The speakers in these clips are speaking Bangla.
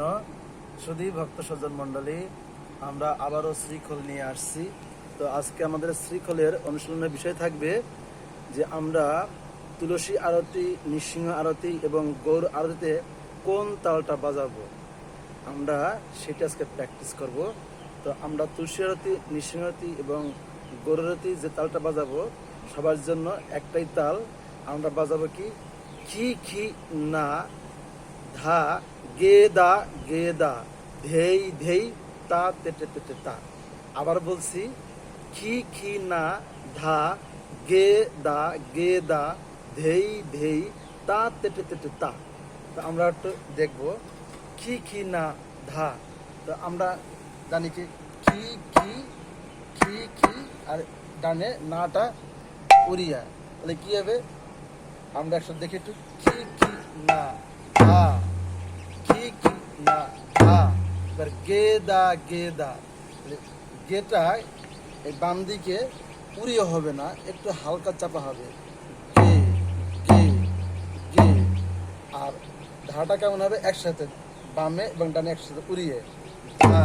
কৃষ্ণ সুধী ভক্ত সজ্জন মণ্ডলী, আমরা আবারও শ্রীখল নিয়ে আসছি। তো আজকে আমাদের শ্রীখলের অনুশীলনের বিষয় থাকবে যে আমরা তুলসী আরতি, নৃসিংহ আরতি এবং গৌর আরতিতে কোন তালটা বাজাবো? আমরা সেটা আজকে প্র্যাকটিস করব। তো আমরা তুলসী আরতি, নৃসিংহ আরতি এবং গৌর আরতি যে তালটা বাজাবো, সবার জন্য একটাই তাল, আমরা বাজাবো কি? খি না ধা, গে দা গে দা, ধেই ধেই, তা তেটে তেটে তা আবার বলছি, খি খি, না, ধা, গে দা গে দা, ধেই ধেই, তা তেটে তেটে তা। তো আমরা একটু দেখব, খি খি, না, ধা। তো আমরা জানি কি, খি খি খি খি, আর ডানে নাটা উড়িয়া। তাহলে কি হবে? আমরা একসাথে দেখি একটু, খি খি, না। এবার গেদা গেটা এই বাম দিকে উড়িয়ে হবে না, একটু হালকা চাপা হবে। গে গে গে। আর ধাটা কেমন হবে? একসাথে, বামে এবং ডানে একসাথে উড়িয়ে। ধা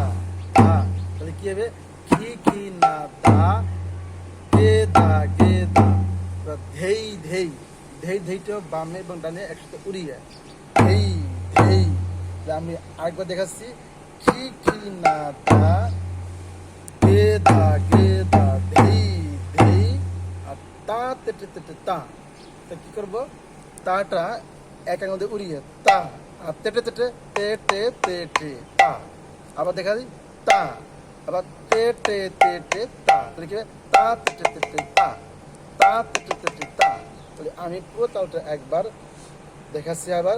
ধা তাহলে কি হবে? খি খি না ধা গে দা গে দা। ধেই ধেই। ধেই, ধেইটাও বামে এবং ডানে একসাথে উড়িয়ে। ধেই। আমি আরেকবার দেখাচ্ছি খি খি না ধেই আর তা তা তা কি করব তাটা এক মধ্যে উড়িয়ে তা আর তেটে তেটে তে টে তে টে তা আবার দেখা দিই তা আবার তে টে তে টে তা তাহলে কি তা তেটে তেটে তা তা তেটে তেটে তা তাহলে আমি পুরো তালটা একবার দেখাচ্ছি আবার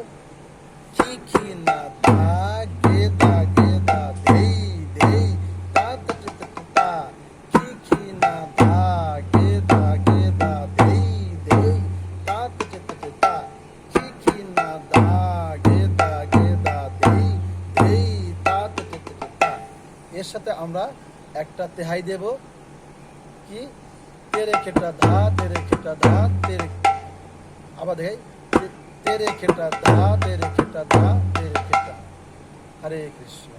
কি না তা গে দা গে দা ধেই ধেই তা তেটে তা কি কি না তা গে দা গে দা ধেই ধেই তা তেটে তা কি কি না দা গে দা গে দা ধেই ধেই তা তেটে তা এর সাথে আমরা একটা তেহাই দেব। কি? তেরে খেটা ধা, তেরে খেটা ধা, তেরে আবার দেখাই। তে- তেরে খেটা দা তেরে খেটা দা তেরে খেটা হরে কৃষ্ণ